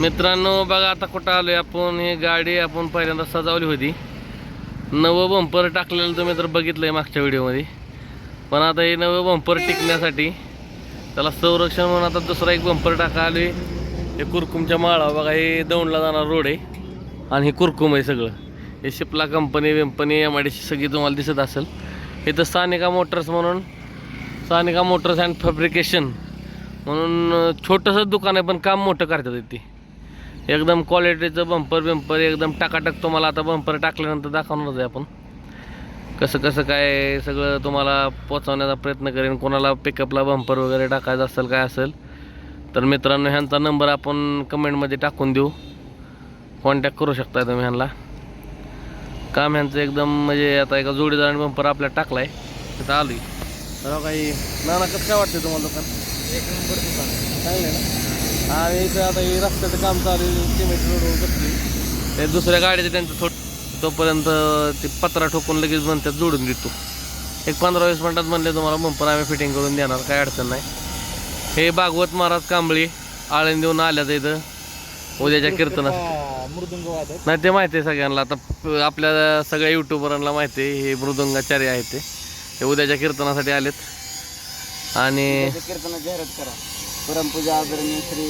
मित्रांनो बघा आता कुठं आलो आहे आपण. ही गाडी आपण पहिल्यांदा सजावली होती. नवं बंपर टाकलेलं तुम्ही तर बघितलंय मागच्या व्हिडिओमध्ये. पण आता हे नवं बंपर टिकण्यासाठी त्याला संरक्षण म्हणून आता दुसरा एक बंपर टाका आलोय. हे कुरकुमच्या माळा बघा हे दौंडला जाणार रोड आहे. आणि हे कुरकुम आहे सगळं. हे शिपला कंपनी वेंपनी एम आय डी सगळी तुम्हाला दिसत असेल. इथं सानिका मोटर्स म्हणून सानिका मोटर्स अँड फॅब्रिकेशन म्हणून छोटंसं दुकान आहे पण काम मोठं करतात ते एकदम क्वालिटीचं बंपर बिंपर एकदम टाकाटक तुम्हाला आता बंपर टाकल्यानंतर दाखवणारच आहे आपण. कसं कसं काय सगळं तुम्हाला पोचवण्याचा प्रयत्न करेन कोणाला पिकअपला बंपर वगैरे टाकायचं असेल काय असेल तर मित्रांनो ह्यांचा नंबर आपण कमेंटमध्ये टाकून देऊ. कॉन्टॅक्ट करू शकता तुम्ही ह्यांना. काम ह्यांचं एकदम म्हणजे आता एका जोडीदाराने बंपर आपल्या टाकलाय. तिथं आलोय. तर काही नाना कसं काय वाटतं तुम्हाला दुकान? एक नंबर दुकान. चांगलं आहे ना? आणि इथं आता हे रस्त्याचं काम चालू आहे सिमेंट रोडवर बसली ते दुसऱ्या गाडीचं त्यांचं थोडं तोपर्यंत ते पत्रा ठोकून लगेच म्हणतात जोडून देतो एक पंधरा वीस मिनटात म्हणले तुम्हाला बंपर आम्ही फिटिंग करून देणार काय अडचण नाही. हे भागवत महाराज कांबळी आळण देऊन आल्यात इथं. उद्याच्या कीर्तनात. मृदुंग वादक नाही ते माहिती आहे सगळ्यांना. आता आपल्या सगळ्या युट्यूबरांना माहिती आहे हे मृदुंगाचार्य आहेत ते. हे उद्याच्या कीर्तनासाठी आलेत. आणि कीर्तनात जाहिरात करा. परमपूजा आदरणीय श्री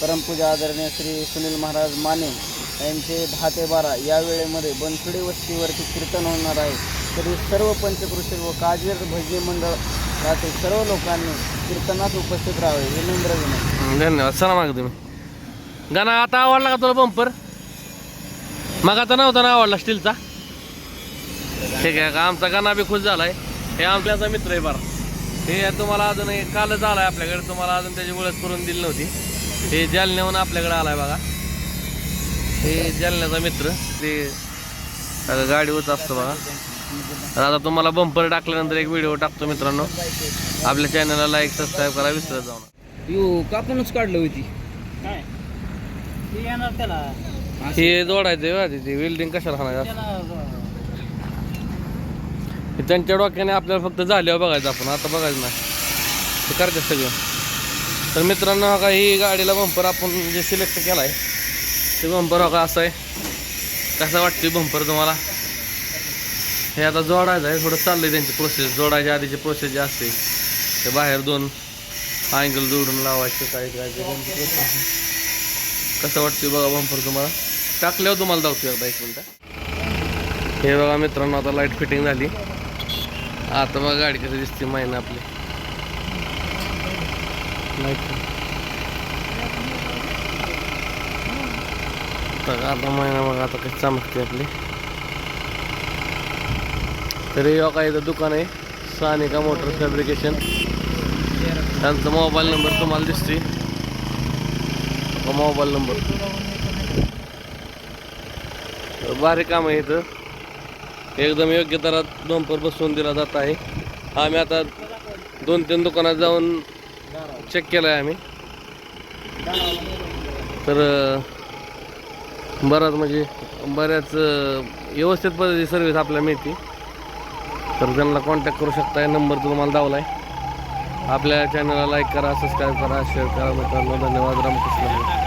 परमपूजा आदरणीय श्री सुनील महाराज माने यांचे दहा ते बारा या वेळेमध्ये बनसुडी वस्तीवरती कीर्तन होणार आहे. तरी सर्व पंचकृषी व काजर भजनी मंडळातील सर्व लोकांनी कीर्तनात उपस्थित राहावे. हे विनंती. धन्यवाद. चला माग तुम्ही. गाणं आता आवडला का तुला बंपर मग आता नव्हता ना आवडला स्टीलचा ठीक आहे का आमचा गाणा बी खुश झालाय. हे आमच्याचा मित्र आहे बरा. हे तुम्हाला अजून कालच आलाय आपल्याकडे. तुम्हाला अजून त्याची ओळख करून दिली नव्हती. हे जालन्याहून आपल्याकडे आलाय बघा. हे जालन्याचा मित्र. ते गाडीवरच असतं बघा. तर आता तुम्हाला बंपर टाकल्यानंतर एक व्हिडिओ टाकतो मित्रांनो. आपल्या चॅनलला लाईक सबस्क्राईब करा विसरत जाऊ नका. यो कापूनच काढलं होती. काय? येणार त्याला. हे जोडायचं आहे ते वेल्डिंग कशाला हाणायचं? हे त्यांच्या डोक्याने आपल्याला फक्त झाल्यावर बघायचं आपण आता बघायचं नाही. ते करतात सगळं. तर मित्रांनो हा का ही गाडीला बंपर आपण जे सिलेक्ट केला आहे ते बंपर हा का असं आहे. कसं वाटते बंपर तुम्हाला? हे आता जोडायचं आहे थोडं चाललंय त्यांची प्रोसेस जोडायच्या आधीची प्रोसेस जी असते ते बाहेर दोन अँगल जोडून लावायचं काय काय आहे. कसं वाटते बघा बंपर तुम्हाला? टाकल्यावर तुम्हाला दाखवतो एकदा एक मिनटं. हे बघा मित्रांनो आता लाइट फिटिंग झाली. आता बघा गाडी कसं दिसते माहिती आपली. आता महिना बघा आता कशी चमकते आपली. तरी बघा इथं दुकान आहे सानिका मोटर फॅब्रिकेशन. त्यांचा मोबाईल नंबर तुम्हाला दिसते मोबाईल नंबर. बारीक काम आहे इथं. एकदम योग्य दरात बंपर बसवून दिला जात आहे. आम्ही आता दोन तीन दुकानात जाऊन चेक केलं आहे आम्ही. तर बराच म्हणजे बऱ्याच व्यवस्थित पद्धती सर्विस आपल्याला मिळते. तर त्यांना कॉन्टॅक्ट करू शकताय. नंबर तुम्हाला दावला आहे आपल्या चॅनलला लाईक करा सबस्क्राईब करा शेअर करा. मित्रांनो धन्यवाद. रामकृष्ण.